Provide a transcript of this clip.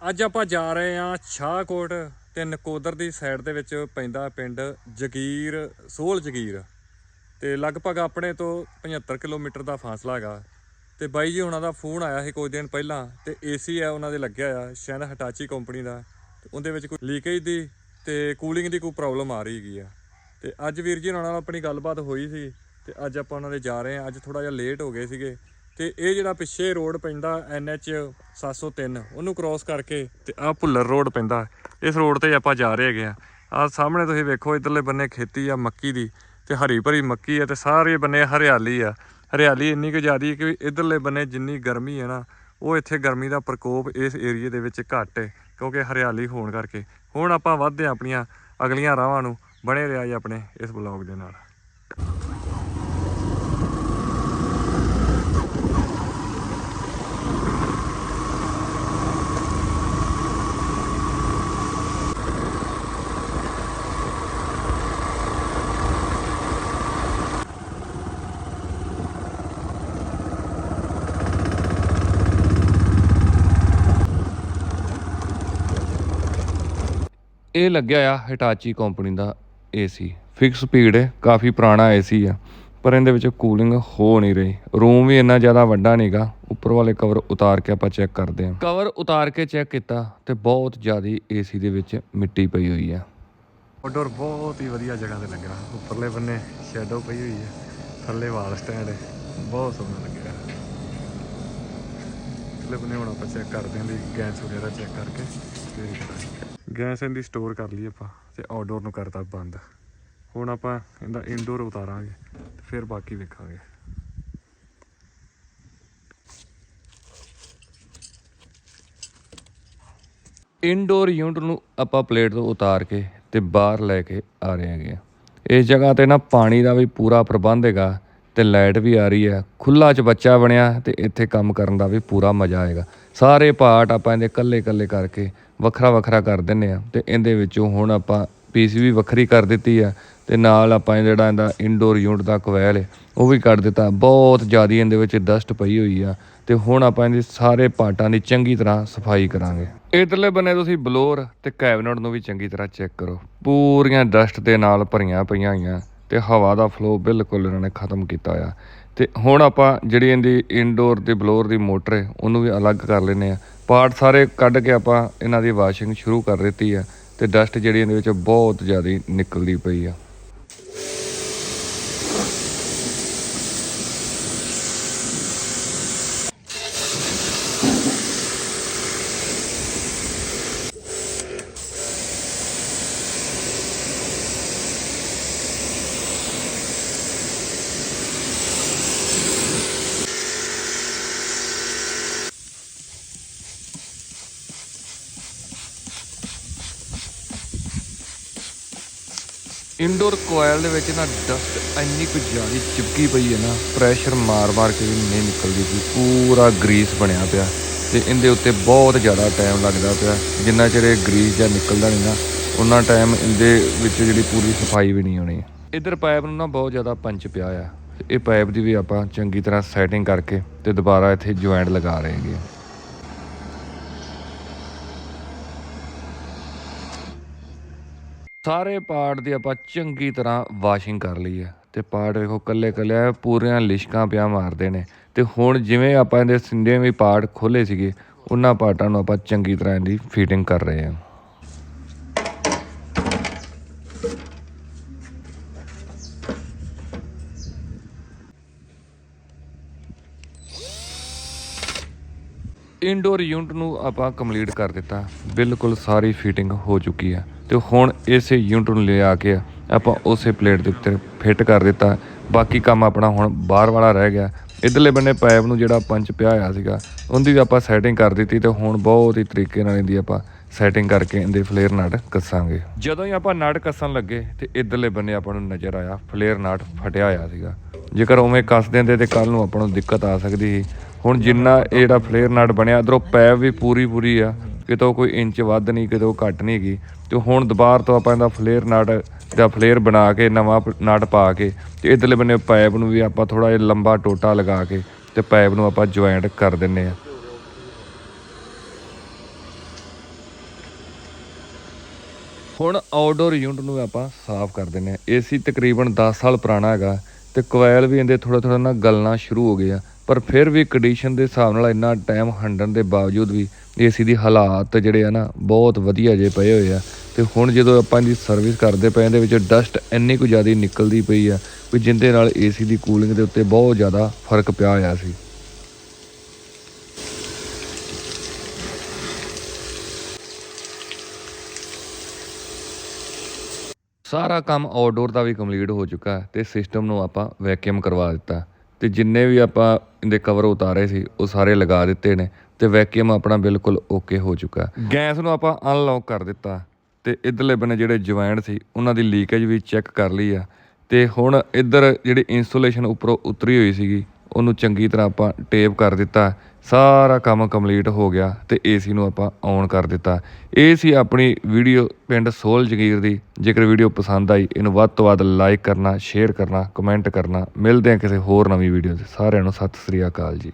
ਅੱਜ ਆਪਾਂ ਜਾ ਰਹੇ ਹਾਂ ਸ਼ਾਹਕੋਟ ਤੇ ਨਕੋਦਰ ਦੀ ਸਾਈਡ ਦੇ ਵਿੱਚ ਪੈਂਦਾ ਪਿੰਡ ਜਗੀਰ ਸੋਹਲ ਜਗੀਰ ਤੇ ਲਗਭਗ ਆਪਣੇ ਤੋਂ 75 ਕਿਲੋਮੀਟਰ ਦਾ ਫਾਸਲਾ ਹੈਗਾ ਤੇ ਬਾਈ ਜੀ ਉਹਨਾਂ ਦਾ ਫੋਨ ਆਇਆ ਸੀ ਕੁਝ ਦਿਨ ਪਹਿਲਾਂ ਤੇ ਏਸੀ ਹੈ, ਉਹਨਾਂ ਦੇ ਲੱਗਿਆ ਆ, ਸ਼ਾਇਦ ਹਟਾਚੀ ਕੰਪਨੀ ਦਾ ਤੇ ਉਹਦੇ ਵਿੱਚ ਕੋਈ ਲੀਕੇਜ ਦੀ ਤੇ ਕੂਲਿੰਗ ਦੀ ਕੋਈ ਪ੍ਰੋਬਲਮ ਆ ਰਹੀ ਹੈਗੀ ਆ ਤੇ ਅੱਜ ਵੀਰ ਜੀ ਉਹਨਾਂ ਨਾਲ ਆਪਣੀ ਗੱਲਬਾਤ ਹੋਈ ਸੀ ਤੇ ਅੱਜ ਆਪਾਂ ਉਹਨਾਂ ਦੇ ਜਾ ਰਹੇ ਹਾਂ, ਅੱਜ ਥੋੜਾ ਜਿਹਾ ਲੇਟ ਹੋ ਗਏ ਸੀਗੇ ਤੇ ਇਹ ਜਿਹੜਾ ਪਿੱਛੇ ਰੋਡ ਪੈਂਦਾ NH 703 ਉਹਨੂੰ ਕ੍ਰਾਸ ਕਰਕੇ ਤੇ ਆਹ ਭੁੱਲਰ ਰੋਡ ਪੈਂਦਾ। ਇਸ ਰੋਡ ਤੇ ਆਪਾਂ ਜਾ ਰਹੇ ਹੈਗੇ ਆ। ਆਹ ਸਾਹਮਣੇ ਤੁਸੀਂ ਵੇਖੋ, ਇਧਰਲੇ ਬੰਨੇ ਖੇਤੀ ਆ, ਮੱਕੀ ਦੀ ਤੇ ਹਰੀ ਭਰੀ ਮੱਕੀ ਆ ਤੇ ਸਾਰੇ ਬੰਨੇ ਹਰਿਆਲੀ ਆ। ਹਰਿਆਲੀ ਇੰਨੀ ਕੁ ਜ਼ਿਆਦੀ ਕਿ ਇਧਰਲੇ ਬੰਨੇ ਜਿੰਨੀ ਗਰਮੀ ਹੈ ਨਾ, ਉਹ ਇੱਥੇ ਗਰਮੀ ਦਾ ਪ੍ਰਕੋਪ ਇਸ ਏਰੀਏ ਦੇ ਵਿੱਚ ਘੱਟ ਹੈ ਕਿਉਂਕਿ ਹਰਿਆਲੀ ਹੋਣ ਕਰਕੇ। ਹੁਣ ਆਪਾਂ ਵੱਧਦੇ ਹਾਂ ਆਪਣੀਆਂ ਅਗਲੀਆਂ ਰਾਹਾਂ ਨੂੰ। ਬਣੇ ਰਿਹਾ ਜੀ ਆਪਣੇ ਇਸ ਬਲੌਗ ਦੇ ਨਾਲ। ਇਹ ਲੱਗਿਆ ਆ ਹਿਟਾਚੀ ਕੰਪਨੀ ਦਾ ਏਸੀ ਫਿਕਸ ਸਪੀਡ ਹੈ ਕਾਫੀ ਪੁਰਾਣਾ ਏਸੀ ਆ, ਪਰ ਇਹਦੇ ਵਿੱਚ ਕੂਲਿੰਗ ਹੋ ਨਹੀਂ ਰਹੀ। ਰੂਮ ਵੀ ਇੰਨਾ ਜ਼ਿਆਦਾ ਵੱਡਾ ਨਹੀਂਗਾ ਉੱਪਰ ਵਾਲੇ ਕਵਰ ਉਤਾਰ ਕੇ ਆਪਾਂ ਚੈੱਕ ਕਰਦੇ ਹਾਂ ਕਵਰ ਉਤਾਰ ਕੇ ਚੈੱਕ ਕੀਤਾ ਤੇ ਬਹੁਤ ਜ਼ਿਆਦੀ ਏਸੀ ਦੇ ਵਿੱਚ ਮਿੱਟੀ ਪਈ ਹੋਈ ਆ। ਆਊਟਡੋਰ ਬਹੁਤ ਹੀ ਵਧੀਆ ਜਗ੍ਹਾ ਤੇ ਲੱਗਾ ਉੱਪਰਲੇ ਬੰਨੇ ਸ਼ੈਡੋ ਪਈ ਹੋਈ ਹੈ ਥੱਲੇ ਵਾਲ ਸਟੈਂਡ ਹੈ ਬਹੁਤ ਸੋਹਣਾ ਲੱਗਿਆ। ਥੱਲੇ ਬੰਨੇ ਹੁਣ ਆਪਾਂ ਚੈੱਕ ਕਰਦੇ ਹਾਂ ਵੀ ਗੈਸ ਵਗੈਰਾ ਚੈੱਕ ਕਰਕੇ ਫਿਰ ਗੈਸ ਇਹਦੀ ਸਟੋਰ ਕਰ ਲਈ ਆਪਾਂ ਤੇ ਆਊਟਡੋਰ ਨੂੰ ਕਰਤਾ ਬੰਦ। ਹੁਣ ਆਪਾਂ ਇਹਦਾ ਇਨਡੋਰ ਉਤਾਰਾਂਗੇ ਤੇ ਫਿਰ ਬਾਕੀ ਵੇਖਾਂਗੇ। ਇਨਡੋਰ ਯੂਨਿਟ ਨੂੰ ਆਪਾਂ ਪਲੇਟ ਤੋਂ ਉਤਾਰ ਕੇ ਤੇ ਬਾਹਰ ਲੈ ਕੇ ਆ ਰਹੇ ਹੈਗੇ ਆ। ਇਸ ਜਗ੍ਹਾ ਤੇ ਨਾ ਪਾਣੀ ਦਾ ਵੀ ਪੂਰਾ ਪ੍ਰਬੰਧ ਹੈਗਾ। ਤੇ ਲਾਈਟ ਵੀ ਆ ਰਹੀ ਹੈ ਖੁੱਲਾ ਚ ਬੱਚਾ ਬਣਿਆ ਤੇ ਇੱਥੇ ਕੰਮ ਕਰਨ ਦਾ ਵੀ ਪੂਰਾ ਮਜ਼ਾ ਆਏਗਾ। ਸਾਰੇ ਪਾਰਟ ਆਪਾਂ ਇਹਦੇ ਕੱਲੇ ਕੱਲੇ ਕਰਕੇ ਵੱਖਰਾ ਵੱਖਰਾ ਕਰ ਦਿੰਨੇ ਆ ਤੇ ਇਹਦੇ ਵਿੱਚੋਂ ਹੁਣ ਆਪਾਂ ਪੀਸੀਬੀ ਵੱਖਰੀ ਕਰ ਦਿੱਤੀ ਆ ਤੇ ਨਾਲ ਆਪਾਂ ਜਿਹੜਾ ਇਹਦਾ ਇਨਡੋਰ ਯੂਨਿਟ ਦਾ ਕੋਇਲ ਹੈ, ਉਹ ਵੀ ਕੱਢ ਦਿੱਤਾ। ਬਹੁਤ ਜ਼ਿਆਦੀ ਇਹਦੇ ਵਿੱਚ ਡਸਟ ਪਈ ਹੋਈ ਆ ਤੇ ਹੁਣ ਆਪਾਂ ਇਹਦੇ ਸਾਰੇ ਪਾਰਟਾਂ ਦੀ ਚੰਗੀ ਤਰ੍ਹਾਂ ਸਫ਼ਾਈ ਕਰਾਂਗੇ। ਇਧਰਲੇ ਬੰਨੇ ਤੁਸੀਂ ਬਲੋਰ ਤੇ ਕੈਬਨਟ ਨੂੰ ਵੀ ਚੰਗੀ ਤਰ੍ਹਾਂ ਚੈੱਕ ਕਰੋ। ਪੂਰੀਆਂ ਡਸਟ ਦੇ ਨਾਲ ਭਰੀਆਂ ਪਈਆਂ ਹੋਈਆਂ। ਤੇ ਹਵਾ ਦਾ ਫਲੋ ਬਿਲਕੁਲ ਇਹਨਾਂ ਨੇ ਖਤਮ ਕੀਤਾ ਆ ਤੇ ਹੁਣ ਆਪਾਂ ਜਿਹੜੀ ਇਹਦੀ ਇਨਡੋਰ ਤੇ ਬਲੋਰ ਦੀ ਮੋਟਰ ਹੈ, ਉਹਨੂੰ ਵੀ ਅਲੱਗ ਕਰ ਲੈਨੇ ਆ ਪਾਰਟ ਸਾਰੇ ਕੱਢ ਕੇ ਆਪਾਂ ਇਹਨਾਂ ਦੀ ਵਾਸ਼ਿੰਗ ਸ਼ੁਰੂ ਕਰ ਦਿੱਤੀ ਆ ਤੇ ਡਸਟ ਜਿਹੜੀ ਇਹਦੇ ਵਿੱਚ ਬਹੁਤ ਜ਼ਿਆਦਾ ਨਿਕਲਦੀ ਪਈ ਆ। ਇਨਡੋਰ ਕੋਇਲ ਦੇ ਵਿੱਚ ਨਾ ਡਸਟ ਇੰਨੀ ਕੁ ਜ਼ਿਆਦਾ ਚਿਪਕੀ ਪਈ ਹੈ ਨਾ ਪ੍ਰੈਸ਼ਰ ਮਾਰ-ਮਾਰ ਕੇ ਵੀ ਨਹੀਂ ਨਿਕਲਦੀ ਪਈ, ਪੂਰਾ ਗਰੀਸ ਬਣਿਆ ਪਿਆ ਤੇ ਇਹਦੇ ਉੱਤੇ ਬਹੁਤ ਜ਼ਿਆਦਾ ਟਾਈਮ ਲੱਗਦਾ ਪਿਆ। ਜਿੰਨਾ ਚਿਰ ਇਹ ਗਰੀਸ ਜਾਂ ਨਿਕਲਦਾ ਨਹੀਂ ਨਾ ਉਹਨਾਂ ਟਾਈਮ ਇਹਦੇ ਵਿੱਚ ਜਿਹੜੀ ਪੂਰੀ ਸਫ਼ਾਈ ਵੀ ਨਹੀਂ ਹੋਣੀ। ਇਧਰ ਪਾਈਪ ਨੂੰ ਨਾ ਬਹੁਤ ਜ਼ਿਆਦਾ ਪੰਚ ਪਿਆ ਆ। ਇਹ ਪਾਈਪ ਦੀ ਵੀ ਆਪਾਂ ਚੰਗੀ ਤਰ੍ਹਾਂ ਸੈਟਿੰਗ ਕਰਕੇ ਤੇ ਦੁਬਾਰਾ ਇੱਥੇ ਜੁਆਇੰਟ ਲਗਾ ਰਹੇ ਹੈਗੇ ਸਾਰੇ ਪਾਰਟ ਦੀ ਆਪਾਂ ਚੰਗੀ ਤਰ੍ਹਾਂ ਵਾਸ਼ਿੰਗ ਕਰ ਲਈ ਹੈ। ਤੇ ਪਾਰਟ ਵੇਖੋ ਕੱਲੇ ਕੱਲੇ ਪੂਰੀਆਂ ਲਿਸ਼ਕਾਂ ਪਿਆ ਮਾਰਦੇ ਨੇ। ਤੇ ਹੁਣ ਜਿਵੇਂ ਆਪਾਂ ਇਹਦੇ ਸਿੰਦੇ ਵੀ ਪਾਰਟ ਖੋਲੇ ਸੀਗੇ, ਉਹਨਾਂ ਪਾਰਟਾਂ ਨੂੰ ਆਪਾਂ ਚੰਗੀ ਤਰ੍ਹਾਂ ਇਹਦੀ ਫਿਟਿੰਗ ਕਰ ਰਹੇ ਹਾਂ। ਇਨਡੋਰ ਯੂਨਿਟ ਨੂੰ ਆਪਾਂ ਕੰਪਲੀਟ ਕਰ ਦਿੱਤਾ। ਬਿਲਕੁਲ ਸਾਰੀ ਫਿਟਿੰਗ ਹੋ ਚੁੱਕੀ ਹੈ। ਤੇ ਹੁਣ ਇਸੇ ਯੂਨਿਟ ਨੂੰ ਲਿਆ ਕੇ ਆਪਾਂ ਉਸੇ ਪਲੇਟ ਦੇ ਉੱਤੇ ਫਿੱਟ ਕਰ ਦਿੱਤਾ। ਬਾਕੀ ਕੰਮ ਆਪਣਾ ਹੁਣ ਬਾਹਰ ਵਾਲਾ ਰਹਿ ਗਿਆ। ਇਧਰਲੇ ਬੰਨੇ ਪਾਈਪ ਨੂੰ ਜਿਹੜਾ ਪੰਚ ਪਿਆ ਹੋਇਆ ਸੀਗਾ, ਉਹਦੀ ਵੀ ਆਪਾਂ ਸੈਟਿੰਗ ਕਰ ਦਿੱਤੀ ਤੇ ਹੁਣ ਬਹੁਤ ਹੀ ਤਰੀਕੇ ਨਾਲ ਇਹਦੀ ਆਪਾਂ ਸੈਟਿੰਗ ਕਰਕੇ ਇਹਦੇ ਫਲੇਅਰ ਨਟ ਕੱਸਾਂਗੇ। ਜਦੋਂ ਹੀ ਆਪਾਂ ਨਟ ਕੱਸਣ ਲੱਗੇ ਤੇ ਇਧਰਲੇ ਬੰਨੇ ਆਪਾਂ ਨੂੰ ਨਜ਼ਰ ਆਇਆ ਫਲੇਅਰ ਨਟ ਫਟਿਆ ਹੋਇਆ ਸੀਗਾ। ਜੇਕਰ ਉਵੇਂ ਕੱਸ ਦਿੰਦੇ ਤੇ ਕੱਲ ਨੂੰ ਆਪਾਂ ਨੂੰ ਦਿੱਕਤ ਆ ਸਕਦੀ ਸੀ। ਹੁਣ ਜਿੰਨਾ ਇਹ ਜਿਹੜਾ ਫਲੇਅਰ ਨਟ ਬਣਿਆ, ਇਧਰੋਂ ਪੈਪ ਵੀ ਪੂਰੀ ਪੂਰੀ ਆ ਕਿਤੋਂ ਕੋਈ ਇੰਚ ਵੱਧ ਨਹੀਂ, ਕਿਤੋਂ ਘੱਟ ਨਹੀਂ ਗਈ ਤੇ ਹੁਣ ਦੁਬਾਰ ਤੋਂ ਆਪਾਂ ਇਹਦਾ ਫਲੇਅਰ ਨਟ ਦਾ ਫਲੇਅਰ ਬਣਾ ਕੇ, ਨਵਾਂ ਨਟ ਪਾ ਕੇ ਤੇ ਇਧਰਲੇ ਬੰਨੇ ਪਾਈਪ ਨੂੰ ਵੀ ਆਪਾਂ ਥੋੜਾ ਜਿਹਾ ਲੰਬਾ ਟੋਟਾ ਲਗਾ ਕੇ ਤੇ ਪਾਈਪ ਨੂੰ ਆਪਾਂ ਜੁਆਇੰਟ ਕਰ ਦਿੰਨੇ ਆ ਹੁਣ ਆਊਟਡੋਰ ਯੂਨਿਟ ਨੂੰ ਆਪਾਂ ਸਾਫ਼ ਕਰ ਦਿੰਨੇ ਆ ਏਸੀ ਤਕਰੀਬਨ 10 ਸਾਲ ਪੁਰਾਣਾ ਹੈਗਾ ਤੇ ਕੋਇਲ ਵੀ ਇਹਦੇ ਥੋੜਾ ਥੋੜਾ ਨਾ ਗਲਣਾ ਸ਼ੁਰੂ ਹੋ ਗਿਆ ਪਰ ਫਿਰ ਵੀ ਕੰਡੀਸ਼ਨ ਦੇ ਹਿਸਾਬ ਨਾਲ ਇੰਨਾ ਟਾਈਮ ਹੰਡਣ ਦੇ ਬਾਵਜੂਦ ਵੀ ਏਸੀ ਦੀ ਹਾਲਾਤ ਜਿਹੜੇ ਆ ਨਾ ਬਹੁਤ ਵਧੀਆ ਜੇ ਪਏ ਹੋਏ ਆ। ਤੇ ਹੁਣ ਜਦੋਂ ਆਪਾਂ ਇਹਦੀ ਸਰਵਿਸ ਕਰਦੇ ਪਏ ਇਹਦੇ ਵਿੱਚ ਡਸਟ ਇੰਨੀ ਕੁ ਜ਼ਿਆਦਾ ਨਿਕਲਦੀ ਪਈ ਆ ਵੀ ਜਿੰਦੇ ਨਾਲ ਏਸੀ ਦੀ ਕੂਲਿੰਗ ਦੇ ਉੱਤੇ ਬਹੁਤ ਜ਼ਿਆਦਾ ਫ਼ਰਕ ਪਿਆ ਹੋਇਆ ਸੀ। ਸਾਰਾ ਕੰਮ ਆਊਟਡੋਰ ਦਾ ਵੀ ਕੰਪਲੀਟ ਹੋ ਚੁੱਕਾ ਹੈ ਤੇ ਸਿਸਟਮ ਨੂੰ ਆਪਾਂ ਵੈਕਿਊਮ ਕਰਵਾ ਦਿੱਤਾ। ਅਤੇ ਜਿੰਨੇ ਵੀ ਆਪਾਂ ਇਹਦੇ ਕਵਰ ਉਤਾਰੇ ਸੀ, ਉਹ ਸਾਰੇ ਲਗਾ ਦਿੱਤੇ ਨੇ ਅਤੇ ਵੈਕਿਊਮ ਆਪਣਾ ਬਿਲਕੁਲ ਓਕੇ ਹੋ ਚੁੱਕਾ। ਗੈਸ ਨੂੰ ਆਪਾਂ ਅਨਲੌਕ ਕਰ ਦਿੱਤਾ ਤੇ ਇਧਰਲੇ ਬੰਨੇ ਜਿਹੜੇ ਜੁਆਇੰਟ ਸੀ, ਉਹਨਾਂ ਦੀ ਲੀਕੇਜ ਵੀ ਚੈੱਕ ਕਰ ਲਈ ਆ। ਤੇ ਹੁਣ ਇੱਧਰ ਜਿਹੜੀ ਇਨਸੂਲੇਸ਼ਨ ਉੱਪਰੋਂ ਉਤਰੀ ਹੋਈ ਸੀਗੀ, ਉਹਨੂੰ ਚੰਗੀ ਤਰ੍ਹਾਂ ਆਪਾਂ ਟੇਪ ਕਰ ਦਿੱਤਾ। ਸਾਰਾ ਕੰਮ ਕੰਪਲੀਟ ਹੋ ਗਿਆ ਤੇ ਏਸੀ ਨੂੰ ਆਪਾਂ ਔਨ ਕਰ ਦਿੱਤਾ। ਇਹ ਸੀ ਆਪਣੀ ਵੀਡੀਓ ਪਿੰਡ ਸੋਲ ਜਗੀਰ ਦੀ, ਜੇਕਰ ਵੀਡੀਓ ਪਸੰਦ ਆਈ, ਇਹਨੂੰ ਵੱਧ ਤੋਂ ਵੱਧ ਲਾਈਕ ਕਰਨਾ ਸ਼ੇਅਰ ਕਰਨਾ ਕਮੈਂਟ ਕਰਨਾ। ਮਿਲਦੇ ਹਾਂ ਕਿਸੇ ਹੋਰ ਨਵੀਂ ਵੀਡੀਓ 'ਚ। ਸਾਰਿਆਂ ਨੂੰ ਸਤਿ ਸ੍ਰੀ ਅਕਾਲ ਜੀ।